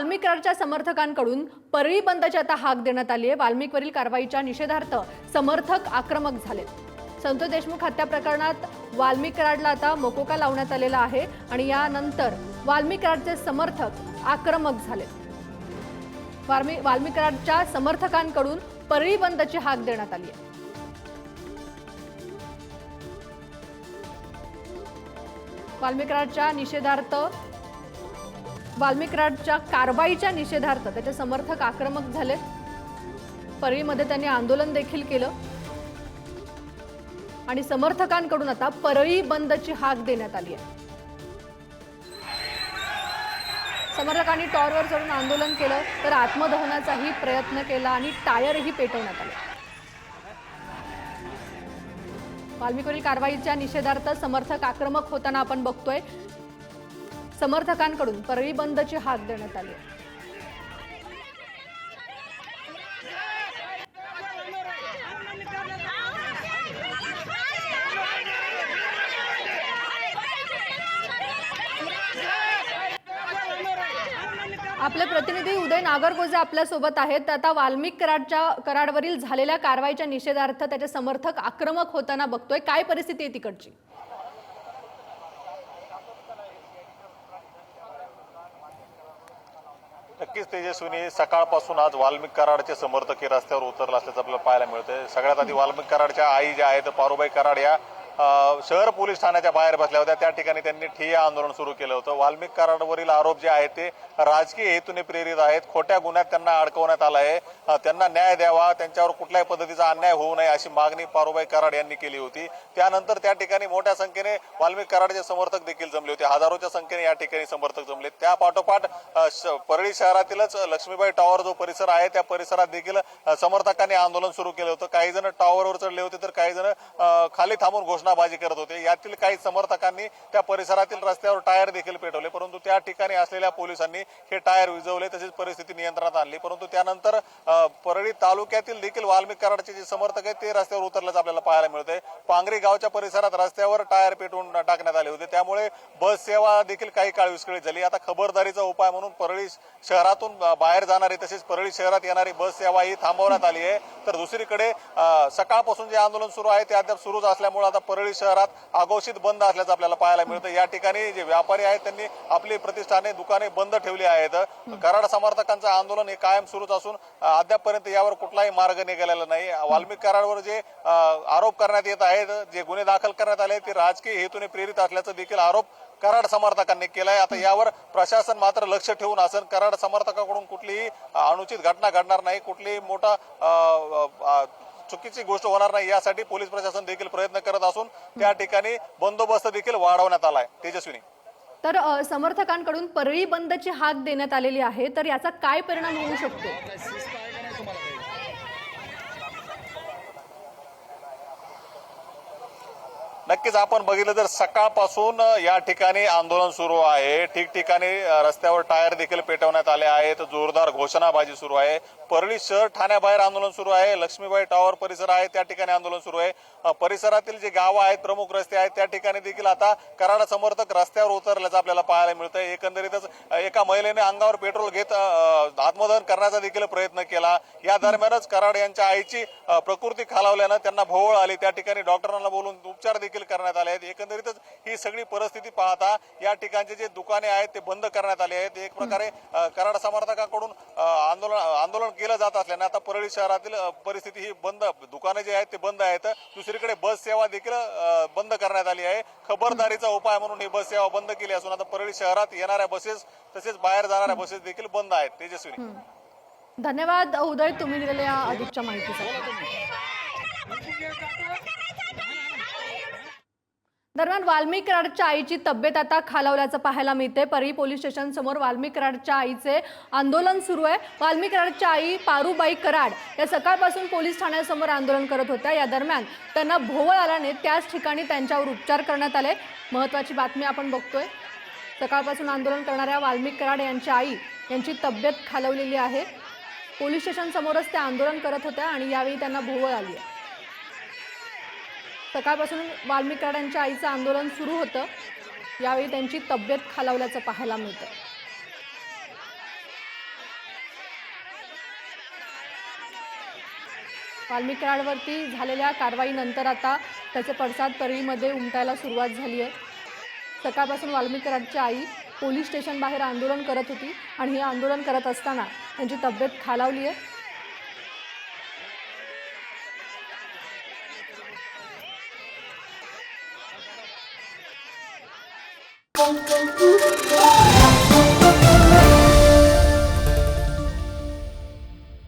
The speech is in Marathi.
वाल्मिक कराडच्या समर्थकांकडून परळी बंदची आता हाक देण्यात आली आहे. वाल्मिकवरील कारवाईच्या निषेधार्थ समर्थक आक्रमक झालेत. संतोष देशमुख हत्या प्रकरणात वाल्मिक कराडला आता मोकोका लावण्यात आलेला आहे आणि यानंतर वाल्मिक कराडचे समर्थक आक्रमक झालेत. वाल्मी वाल्मिक कराडच्या समर्थकांकडून परळी बंदची हाक देण्यात आली आहे. वाल्मिक कराडच्या निषेधार्थ वाल्मिकराडच्या कारवाईच्या निषेधार्थ त्याचे समर्थक आक्रमक झाले. परळीमध्ये त्यांनी आंदोलन देखील केलं. आणि समर्थकांकडून आता परळी बंदची हाक देण्यात आली आहे. समर्थकांनी टॉरवर चढून आंदोलन केलं तर आत्मदहनाचाही प्रयत्न केला आणि टायरही पेटवण्यात आले. वाल्मिकवरील कारवाईच्या निषेधार्थ समर्थक आक्रमक होताना आपण बघतोय. समर्थकांकडून परळी बंदची हाक देण्यात आली आपले प्रतिनिधी उदय नागरगोजे आपल्यासोबत आहेत. आता वाल्मिक कराडच्या कराडवरील झालेल्या कारवाईच्या निषेधार्थ त्याचे समर्थक आक्रमक होताना बघतोय. काय परिस्थिती आहे तिकडची? नक्कीच तेजस्विनी सकाळपासून आज वाल्मिक कराडचे समर्थक हे रस्त्यावर उतरला असल्याचं आपल्याला पाहायला मिळतंय. सगळ्यात आधी वाल्मिक कराडच्या आई ज्या आहेत पारुबाई कराड या शहर पोलीस ठाण्याच्या बाहेर बसल्या होत्या. त्या ठिकाणी त्यांनी ठिय्या आंदोलन सुरू केलं होतं. वाल्मिक कराडवरील आरोप जे आहेत ते राजकीय हेतूने प्रेरित आहेत. खोट्या गुन्ह्यात त्यांना अडकवण्यात आलं आहे. त्यांना न्याय द्यावा. त्यांच्यावर कुठल्याही पद्धतीचा अन्याय होऊ नये अशी मागणी पारुबाई कराड यांनी केली होती. त्यानंतर त्या ठिकाणी मोठ्या संख्येने वाल्मिक कराडचे समर्थक देखील जमले होते. हजारोच्या संख्येने या ठिकाणी समर्थक जमले. त्या पाठोपाठ परळी शहरातीलच लक्ष्मीबाई टॉवर जो परिसर आहे त्या परिसरात देखील समर्थकांनी आंदोलन सुरू केलं होतं. काही जण टॉवरवर चढले होते तर काही जण खाली थांबून घोषणाबाजी करत होते. यातील काही समर्थकांनी त्या परिसरातील रस्त्यावर टायर देखील पेटवले. परंतु त्या ठिकाणी असलेल्या पोलिसांनी हे टायर विजवले तसेच परिस्थिती नियंत्रणात आणली. परंतु त्यानंतर परळी तालुक्यातील देखील वाल्मिक कराडचे जे समर्थक आहेत ते रस्त्यावर उतरल्याचं आपल्याला पाहायला मिळतंय. पांगरी गावच्या परिसरात रस्त्यावर टायर पेटवून टाकण्यात आले होते. त्यामुळे बस सेवा देखील काही काळ विस्कळीत झाली. आता खबरदारीचा उपाय म्हणून परळी शहरातून बाहेर जाणारी तसेच परळी शहरात येणारी बस सेवा ही थांबवण्यात आली आहे. तर दुसरीकडे सकाळपासून जे आंदोलन सुरू आहे ते अद्याप सुरूच असल्यामुळे आता परळी शहरात आघोषित बंद असल्याचं आपल्याला पाहायला मिळतं. या ठिकाणी जे व्यापारी आहेत त्यांनी आपली प्रतिष्ठाने दुकाने बंद ठेवली आहेत. कराड समर्थकांचं आंदोलन हे कायम सुरूच असून अद्यापपर्यंत यावर कुठलाही मार्ग निघालेला नाही. वाल्मिक कराडवर जे आरोप करण्यात येत आहेत जे गुन्हे दाखल करण्यात आले ते राजकीय हेतूने प्रेरित असल्याचा देखील आरोप कराड समर्थकांनी केलाय. आता यावर प्रशासन मात्र लक्ष ठेवून असेल कराड समर्थकाकडून कुठलीही अनुचित घटना घडणार नाही. कुठलीही मोठा चुकीची गोष्ट होणार नाही यासाठी पोलीस प्रशासन देखील प्रयत्न करत असून त्या ठिकाणी बंदोबस्त देखील वाढवण्यात आलाय. तेजस्विनी. तर समर्थकांकडून परळी बंदची हाक देण्यात आलेली आहे तर याचा काय परिणाम होऊ शकतो? नक्कीच आपण बघितलं तर सकाळपासून या ठिकाणी आंदोलन सुरू आहे. ठिकठिकाणी रस्त्यावर टायर देखील पेटवण्यात आले आहेत. जोरदार घोषणाबाजी सुरू आहे. परळी शहर ठाण्याबाहेर आंदोलन सुरू आहे. लक्ष्मीबाई टॉवर परिसर आहे त्या ठिकाणी आंदोलन सुरू आहे. परिसरातील जे गावं आहेत प्रमुख रस्ते आहेत त्या ठिकाणी देखील आता कराड समर्थक रस्त्यावर उतरल्याचं आपल्याला पाहायला मिळतं एकंदरीतच एका महिलेने अंगावर पेट्रोल घेत आत्मदहन करण्याचा देखील प्रयत्न केला. या दरम्यानच कराड यांच्या आईची प्रकृती खालावल्यानं त्यांना भोवळ आली. त्या ठिकाणी डॉक्टरांना बोलून उपचार देखील देखील करण्यात आले आहेत. एकंदरीतच ही सगळी परिस्थिती पाहता या ठिकाणचे जे दुकाने आहेत ते बंद करण्यात आले आहेत. एक प्रकारे कराड समर्थकांकडून आंदोलन आंदोलन केलं जात असल्याने आता परळी शहरातील परिस्थिती ही बंद दुकाने जे आहेत ते बंद आहेत. दुसरीकडे बस सेवा देखील बंद करण्यात आली आहे. खबरदारीचा उपाय म्हणून ही बस सेवा बंद केली असून आता परळी शहरात येणाऱ्या बसेस तसेच बाहेर जाणाऱ्या बसेस देखील बंद आहेत. तेजस्वी धन्यवाद उदय. तुम्ही दिलेल्या अधिकच्या माहितीसाठी. दरम्यान वाल्मिक कराडच्या आईची तब्येत आता खालावल्याचं पाहायला मिळते परळी पोलीस स्टेशन समोर वाल्मिक कराडच्या आईचे आंदोलन सुरू आहे. वाल्मिक कराडच्या आई पारुबाई कराड या सकाळपासून पोलीस ठाण्यासमोर आंदोलन करत होत्या. या दरम्यान त्यांना भोवळ आल्याने त्याच ठिकाणी त्यांच्यावर उपचार करण्यात आले. महत्वाची बातमी आपण बघतोय. सकाळपासून आंदोलन करणाऱ्या वाल्मिक कराड यांच्या आई यांची तब्येत खालवलेली आहे. पोलीस स्टेशन समोरच त्या आंदोलन करत होत्या आणि यावेळी त्यांना भोवळ आली आहे. सकाळपासून वाल्मिकराड्यांच्या आईचं आंदोलन सुरू होतं. यावेळी त्यांची तब्येत खालावल्याचं पाहायला मिळतं. वाल्मिकराडवरती झालेल्या कारवाईनंतर आता त्याचे पडसाद परळीमध्ये उमटायला सुरुवात झाली आहे. सकाळपासून वाल्मिकराडची आई पोलीस स्टेशन बाहेर आंदोलन करत होती आणि हे आंदोलन करत असताना त्यांची तब्येत खालावली आहे.